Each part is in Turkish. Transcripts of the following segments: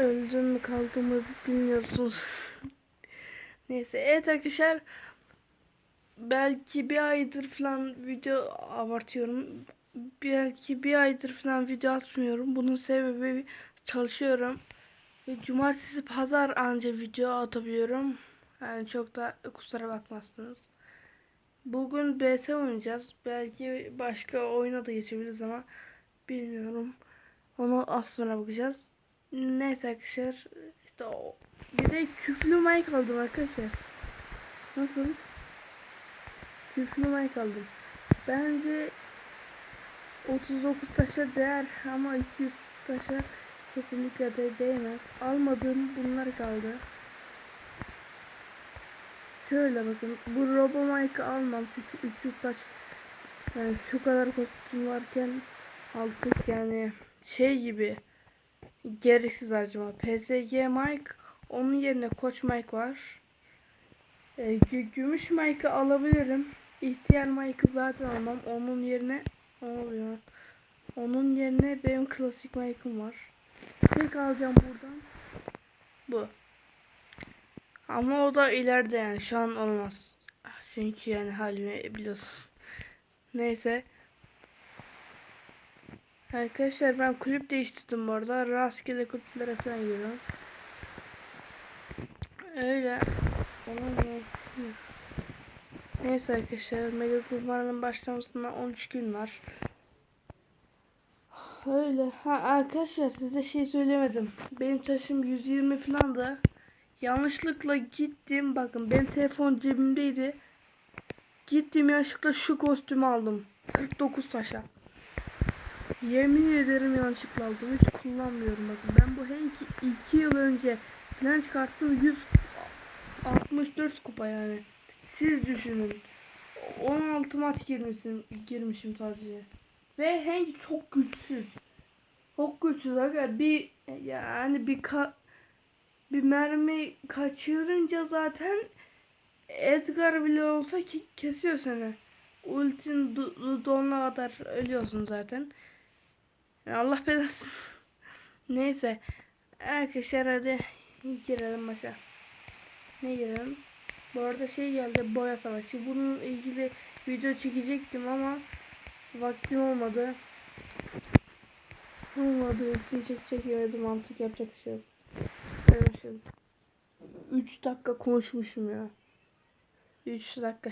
Öldüm mü kaldım mı bilmiyorsunuz. Neyse evet arkadaşlar. Belki bir aydır falan video abartıyorum. Belki bir aydır falan video atmıyorum. Bunun sebebi çalışıyorum. Ve cumartesi pazar anca video atabiliyorum. Yani çok da kusura bakmazsınız. Bugün BS oynayacağız. Belki başka oyuna da geçebiliriz ama bilmiyorum. Onu az sonra bakacağız. Neyse arkadaşlar. İşte o. Bir de küflü mic aldım arkadaşlar. Nasıl? Küflü mic aldım. Bence 39 taşa değer ama 200 taşa kesinlikle de değmez. Almadığım bunlar kaldı. Şöyle bakın. Bu Robo Mike'ı almam çünkü 300 taş yani şu kadar kostüm varken artık yani şey gibi gereksiz harcama. PSG Mike onun yerine Koç Mike var. E, gü- gümüş Mike'ı alabilirim. İhtiyar Mike'ı zaten almam. Onun yerine ne oluyor? Onun yerine benim klasik Mike'ım var. Tek alacağım buradan. Bu. Ama o da ileride yani şu an olmaz. Çünkü yani halimi biliyorsun. Neyse. Arkadaşlar ben kulüp değiştirdim bu arada. Rastgele kulüplere falan giriyorum. Öyle. Neyse arkadaşlar. Mega kurbanın başlamasına 13 gün var. Öyle. Ha arkadaşlar size şey söylemedim. Benim taşım 120 falan da. Yanlışlıkla gittim. Bakın benim telefon cebimdeydi. Gittim yanlışlıkla şu kostümü aldım. 49 taşa. Yemin ederim yanlışlıkla aldım. Hiç kullanmıyorum bakın. Ben bu Hank'i 2 yıl önce falan çıkarttım. 164 kupa yani. Siz düşünün. 16 maç girmişim, girmişim sadece. Ve Hank çok güçsüz. Çok güçsüz. Bir yani bir ka bir mermi kaçırınca zaten Edgar bile olsa ki kesiyor seni. Ultin donuna kadar ölüyorsun zaten. Allah belasın. Neyse. Arkadaşlar hadi girelim maça. Ne girelim? Bu arada şey geldi boya savaşı. Bunun ilgili video çekecektim ama vaktim olmadı. Olmadığı için çek çekemedim. Mantık yapacak bir şey yok. Arkadaşım. 3 dakika konuşmuşum ya. 3 dakika.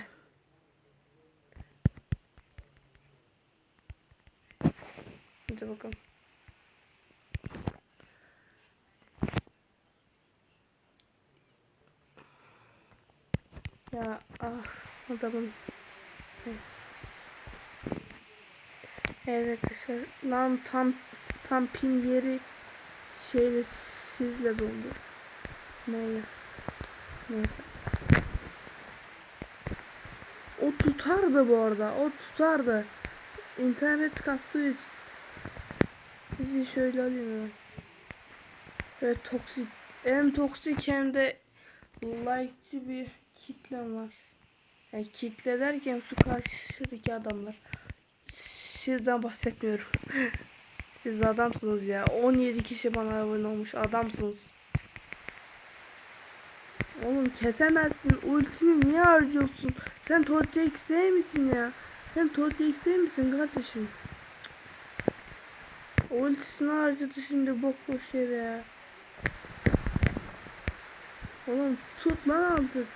Hadi bakalım. Ya ah adamın neyse. Evet arkadaşlar lan tam tam pin yeri şeyle sizle doldu. Neyse. Neyse. O tutardı bu arada. O tutardı. İnternet kastığı için. Sizi şöyle alayım. Ve toksik. Hem toksik hem de like'cı bir kitlem var. Yani kitle derken şu karşıdaki adamlar. Sizden bahsetmiyorum. Siz adamsınız ya. 17 kişi bana abone olmuş. Adamsınız. Oğlum kesemezsin. Ultini niye harcıyorsun? Sen Totti X misin ya? Sen Totti X misin kardeşim? Ultisini harcadı şimdi bok boş yere. Oğlum tut lan artık.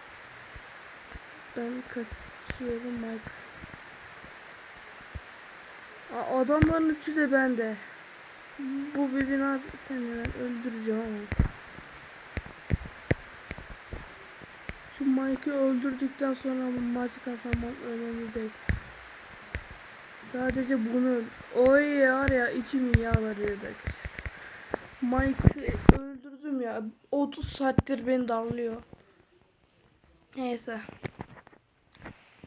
Ben kaçıyorum Mike. Aa, adamların üçü de bende. Bu birbirini seni ben öldüreceğim ama. Şu Mike'ı öldürdükten sonra maçı kazanmam önemli değil. Sadece bunu öl- Oy var ya içim yağlarıyor belki. Mike'ı öldürdüm ya. 30 saattir beni darlıyor. Neyse.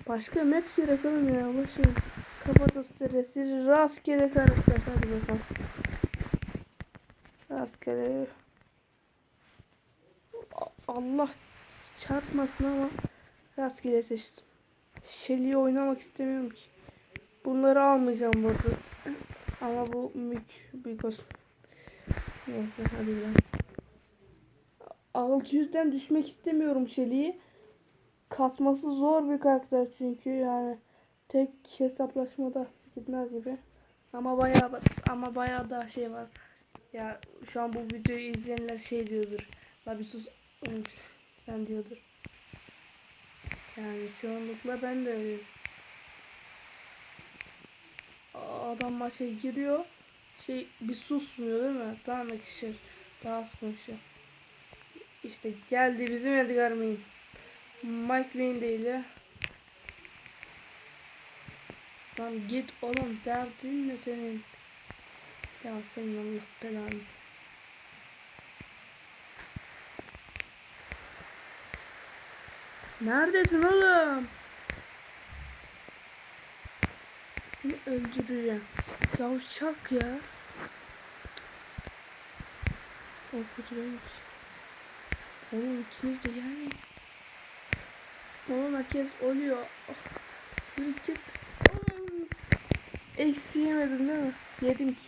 Başka map bırakalım ya. Başım. Kapat o stresi. Rastgele karakter. Hadi bakalım. Rastgele. Allah çarpmasın ama rastgele seçtim. Shelly'i oynamak istemiyorum ki. Bunları almayacağım burada. Ama bu mük kostüm. Neyse hadi gidelim. 600'den düşmek istemiyorum Shelly'i. Kasması zor bir karakter çünkü yani tek hesaplaşmada gitmez gibi. Ama bayağı ama bayağı da şey var. Ya şu an bu videoyu izleyenler şey diyordur. La bir sus ben diyordur. Yani çoğunlukla ben de öyle. Adam maça giriyor. Şey bir susmuyor değil mi? Tamam arkadaşlar. Daha az konuşuyor. İşte geldi bizim Edgar Main. Mike Main değil ya. Lan git oğlum derdin ne senin? Ya senin Allah belanı. Neredesin oğlum? Seni öldüreceğim. Yavşak ya. O kötü benimmiş. Oğlum ikiniz de gelmeyin. Oğlum herkes oluyor. Oh. Yürü. Eksi yemedim değil mi? Yedim ki.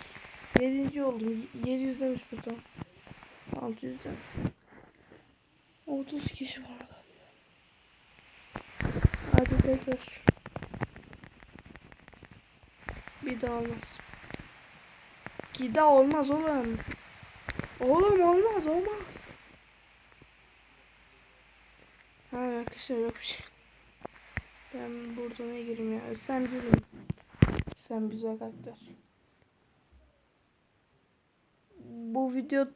Yedinci oldum. 700 demiş burada. 600'den. 30 kişi var. Hadi tekrar. Bir daha olmaz. Daha olmaz oğlum. Oğlum olmaz olmaz. Ha arkadaşlar yok bir şey. Ben burada ne gireyim ya? Sen girin. Sen güzel karakter. Bu video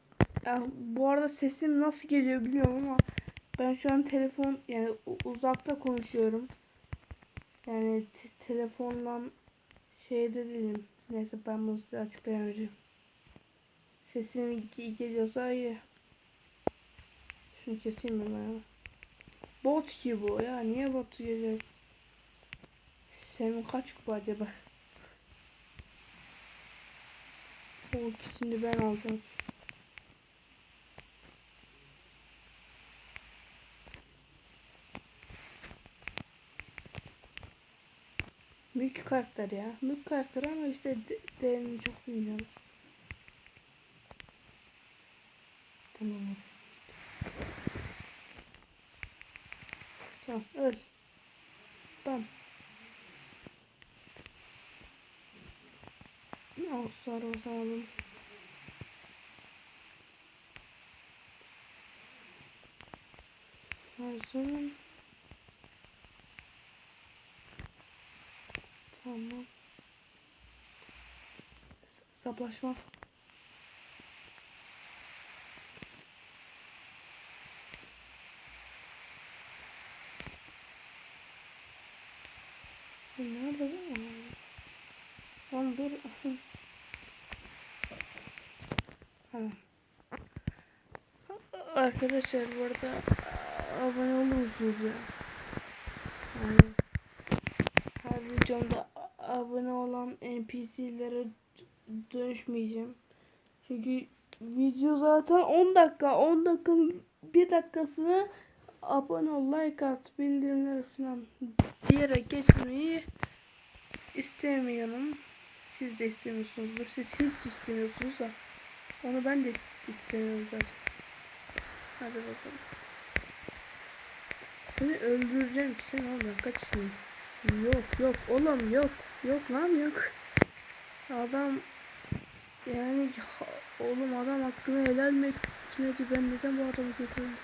ya, bu arada sesim nasıl geliyor bilmiyorum ama ben şu an telefon yani uzakta konuşuyorum. Yani telefondan şeyde değilim. Neyse ben bunu size açıklayamayacağım. Sesim geliyorsa iyi. Şunu keseyim mi ben? Bot ki bu ya. Niye bot gelecek? Senin kaç kupa acaba? O ikisini ben alacağım. Büyük karakter ya. Büyük karakter ama işte değerini çok bilmiyorum. Tamam. Tamam öl. Bam. Al sarı saralım. Hazırım. Tamam. Saplaşma. Nerede bu? Lan dur. Arkadaşlar bu arada abone olur musunuz ya? Yani her videomda abone olan NPC'lere dönüşmeyeceğim. Çünkü video zaten 10 dakika. 10 dakikanın bir dakikasını abone ol, like at, bildirimler falan diyerek geçmeyi istemiyorum. Siz de istemiyorsunuzdur. Siz hiç istemiyorsunuz da. Onu ben de istemiyorum zaten. Hadi bakalım. Seni öldüreceğim sen oğlum kaçın. Yok yok oğlum yok. Yok lan yok. Adam yani oğlum adam hakkını helal mi etmedi ben neden bu adamı götürdüm?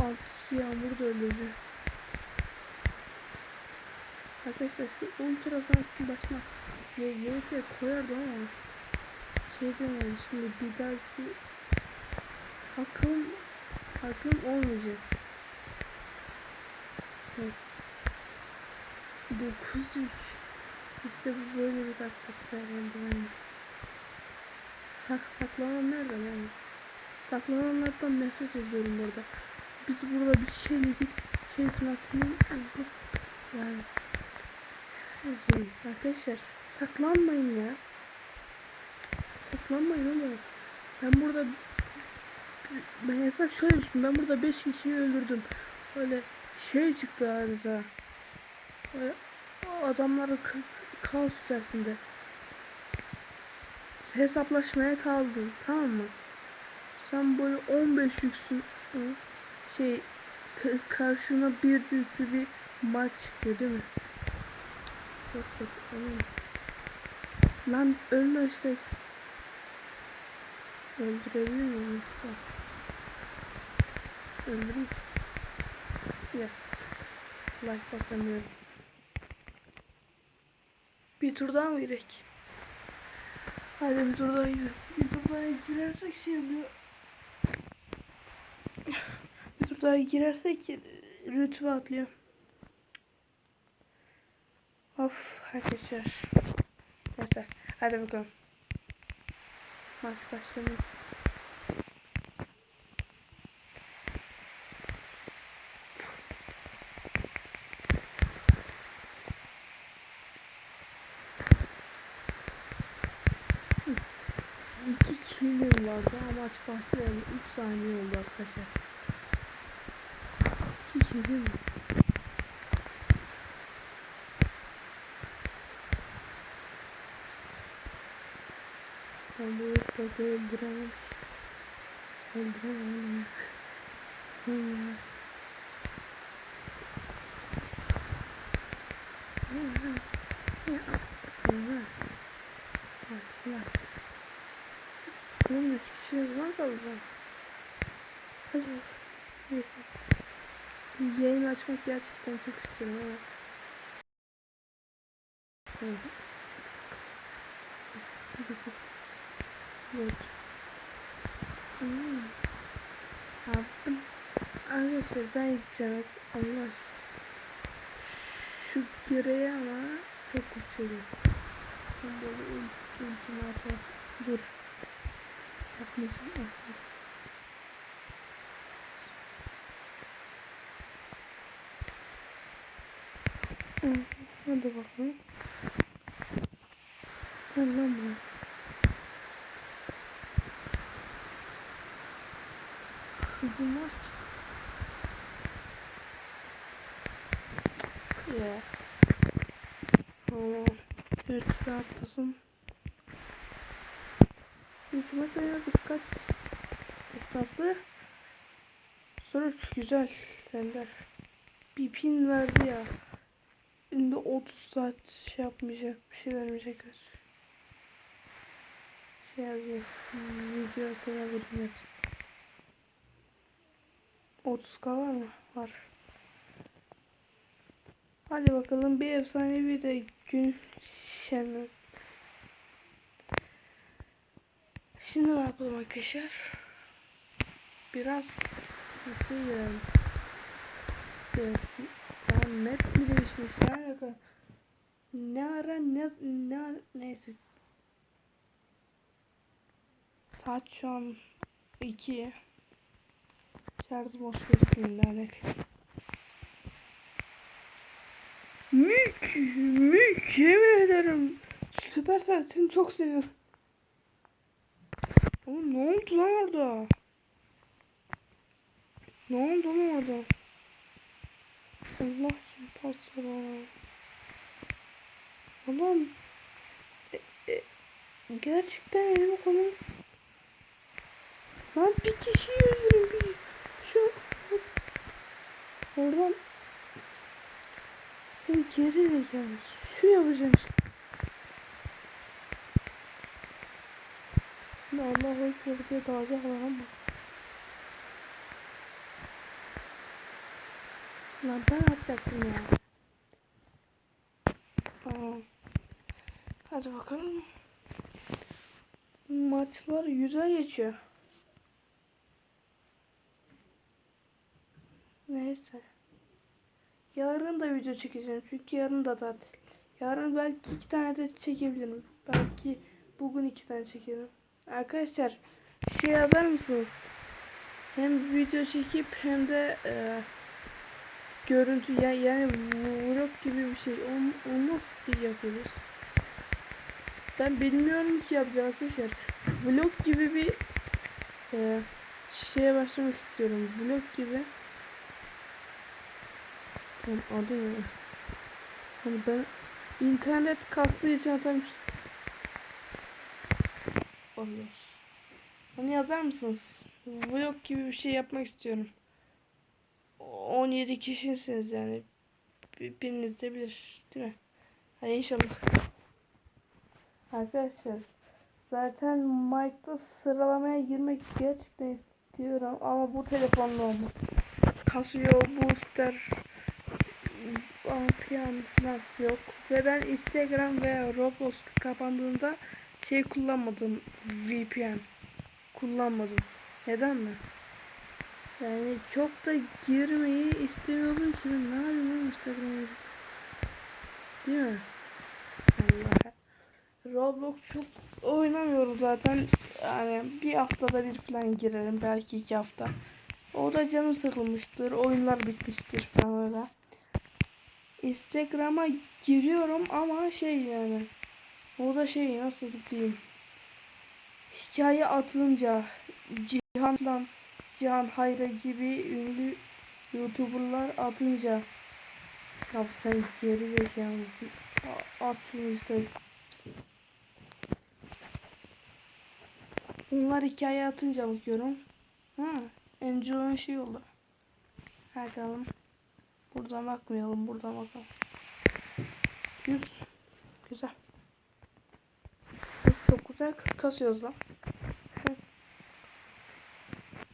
Altı yağmur da öldürdü. Arkadaşlar şu ultra sansın başına YT koyardı ama şey yani şimdi bir dahaki hakkım hakkım olmayacak. Evet. 900 işte bu böyle bir taktik ben Sak saklanan nerede yani? Saklananlardan nefret ediyorum burada. Biz burada bir şeyle bir şey sanatını yani Üzgünüm arkadaşlar saklanmayın ya. Saklanmayın oğlum. Ben burada ben mesela şöyle düşün ben burada 5 kişiyi öldürdüm. Böyle şey çıktı arıza. Böyle adamları kaos içerisinde. Hesaplaşmaya kaldım tamam mı? Sen böyle 15 yüksün. Şey ka- karşına bir yüklü bir maç çıkıyor değil mi? Çok kötü. Oğlum. Lan ölme işte. Öldürebilir miyim yoksa? Öldüreyim. Yes. Like basamıyorum. Bir tur daha mı girek? Hadi bir tur daha girelim. Bir tur daha girersek şey oluyor. Bir tur daha girersek rütbe atlıyor. Of arkadaşlar. Neyse hadi bakalım. Maç başlıyor. Başlıyor. 3 saniye oldu arkadaşlar. İki kilim. Ben bu yurtta öldüremem. Öldüremem. Oğlum galiba. Hadi. Neyse. Yayın açmak gerçekten çok istiyorum ama. Tık. Yok. Hmm. Abi, arkadaşlar ben gideceğim. Allah. Şu gereği ama çok kötü. Ben böyle ultimatum. Dur. Hadi bakalım. Gel lan buraya. İzin var. Yes. Tamam. Evet rahatlasın. Yüzüme sayıyorduk kaç. Esası. Sonuç güzel. Ender. Bir pin verdi ya. Şimdi 30 saat şey yapmayacak. Bir şey vermeyecek. Şey yazıyor. Video sevebilirim yazıyor. 30k var mı? Var. Hadi bakalım bir efsanevi de gün şenlensin. Şimdi ne yapalım arkadaşlar? Biraz. Evet. Ya map mi değişmiş? Ne alaka? Ne ara ne ne neyse. Saat şu an 2. Şarjım olsun lanet. Mük, mük yemin ederim. Süpersel seni çok seviyorum. Oğlum ne oldu lan orada? Ne oldu lan orada? Allah için pas. Oğlum. E, e, gerçekten elime konu. Lan bir kişi öldürün bir. Şu. Oradan. Ben geri de gelmiş. Şu yapacağım. Şimdi Allah'u Ekber diye dağılacaklar ama. Lan ben atacaktım ya. Aa. Hadi bakalım. Maçlar güzel geçiyor. Neyse. Yarın da video çekeceğim çünkü yarın da tatil. Yarın belki iki tane de çekebilirim. Belki bugün iki tane çekerim. Arkadaşlar şey yazar mısınız? Hem video çekip hem de e, görüntü ya, yani vlog gibi bir şey Ol, olmaz ki yapıyoruz. Ben bilmiyorum ki yapacağım arkadaşlar. Vlog gibi bir e, şeye başlamak istiyorum. Vlog gibi. Tam adı ne? Hani ben internet kastığı için atarım. Allah. Onu yazar mısınız? vlog gibi bir şey yapmak istiyorum. 17 kişisiniz yani. Bir- Biriniz de bilir değil mi? Hadi inşallah. Arkadaşlar zaten Mike'da sıralamaya girmek gerçekten istiyorum ama bu telefonla olmaz. Casio, Booster, VPN falan yok. Ve ben Instagram ve Roblox kapandığında şey kullanmadım. VPN kullanmadım. Neden mi? Yani çok da girmeyi istemiyordum ki ben ne yapayım Instagram'a Değil mi? Allah. Roblox çok oynamıyorum zaten. Yani bir haftada bir falan girerim. Belki iki hafta. O da canım sıkılmıştır. Oyunlar bitmiştir falan öyle. Instagram'a giriyorum ama şey yani. O da şey nasıl diyeyim. Hikaye atınca Cihan falan Cihan Hayra gibi ünlü YouTuber'lar atınca ya sen geri şunu işte. Onlar hikaye atınca bakıyorum. Ha, Angel'ın şey oldu. Bakalım. Buradan bakmayalım, buradan bakalım. 100. Güzel. Güzel kasıyoruz lan.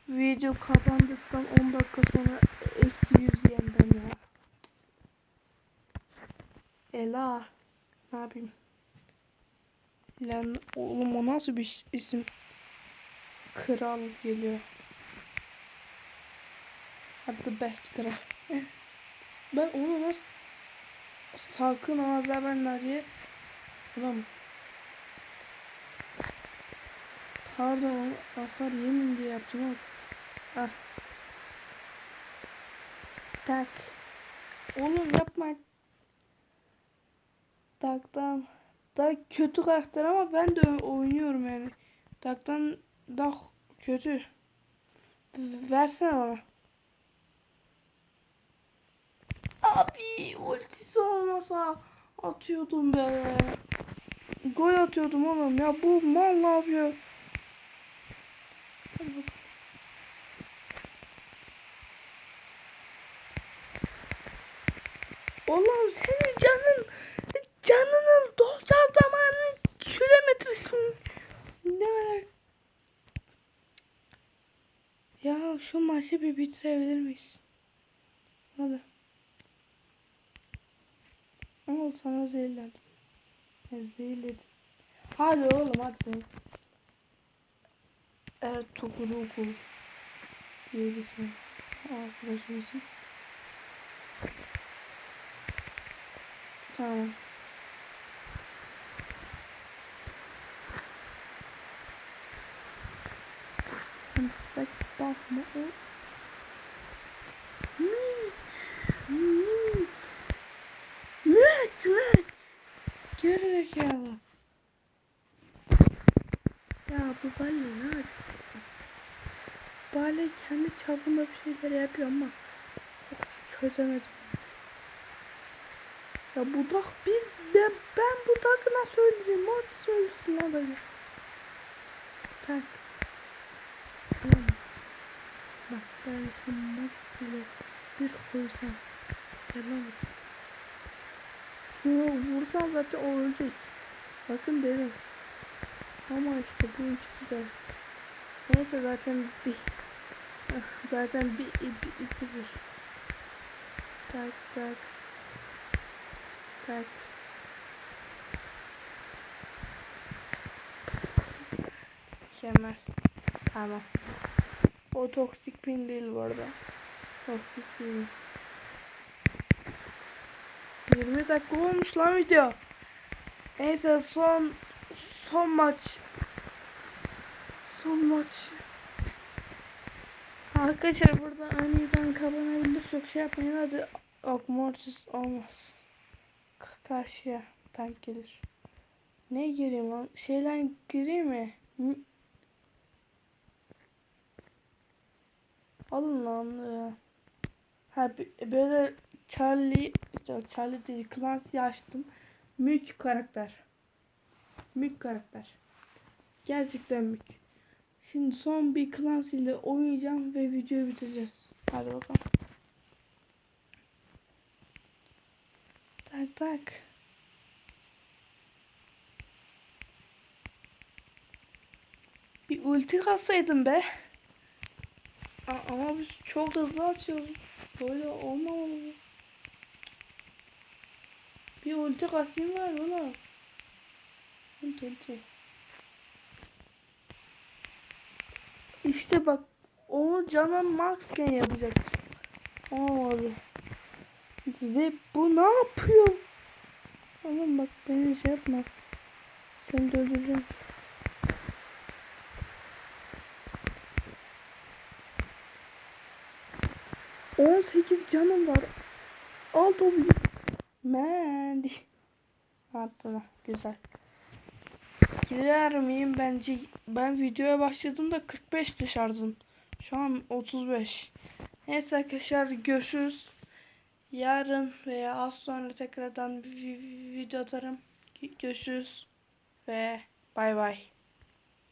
Video kapandıktan 10 dakika sonra eksi 100 yiyeyim ben ya. Ela. Ne yapayım? Lan oğlum o nasıl bir isim? Kral geliyor. Hadi the best kral. ben onu nasıl sakın ağızlar ben diye Ulan Pardon hasar yemin diye yaptım ama Ah. Tak. Oğlum yapma. Taktan daha kötü karakter ama ben de oynuyorum yani. Taktan daha kötü. Versene bana. Abi ultisi olmasa atıyordum be. Gol atıyordum oğlum ya bu mal ne yapıyor? Bakalım. Oğlum senin canın canının dolacağı zamanın kilometresini ne ya şu maçı bir bitirebilir miyiz? Hadi. Al sana zehirlendim. Zehirledim. Hadi oğlum hadi. Okul. Diye bir ismi. Arkadaşımızın. Tamam. Sen de sak basma o. Mük. Mük. Mük. Mük. Geri zekalı. Ya bu Bale ne yapıyor? Bale kendi çapında bir şeyler yapıyor ama çözemedim. Ya budak biz ben, ben budak nasıl öldüreyim? Maç söylesin adayı. Tamam. Bak ben şu maç ile bir koysam. Gel lan. Şunu vursam zaten o ölecek. Bakın dedim. Ama işte bu ikisi de. Neyse zaten bir zaten bir, bir, bir sıfır. Tak tak. Tak. Mükemmel. Tamam. O toksik pin değil bu arada. Toksik pin. 20 dakika olmuş lan video. Neyse son son maç. Son maç. Arkadaşlar burada aniden kapanabilir çok şey yapmayın hadi Ok Mortis olmaz. Karşıya tank gelir. Ne gireyim lan? Şeyden gireyim mi? M- Alın lan. e. Ha böyle Charlie Charlie değil Clancy açtım. Mük karakter. Mük karakter. Gerçekten mük. Şimdi son bir Clans ile oynayacağım ve videoyu bitireceğiz. Hadi bakalım. Tak tak. Bir ulti katsaydım be. Ama biz çok hızlı atıyoruz. Böyle olmamalı. Bir ulti kasayım var oğlum. Ulti ulti. İşte bak onu canım maxken yapacaktım. Olmadı. Ve bu ne yapıyor? Oğlum bak beni şey yapma. Seni de öldüreceğim. On sekiz canım var. Al topu. Mendi. Attı güzel. Girer miyim bence ben videoya başladığımda 45 şarjım. Şu an 35. Neyse arkadaşlar görüşürüz. Yarın veya az sonra tekrardan bir vi- video atarım. Görüşürüz ve bay bay.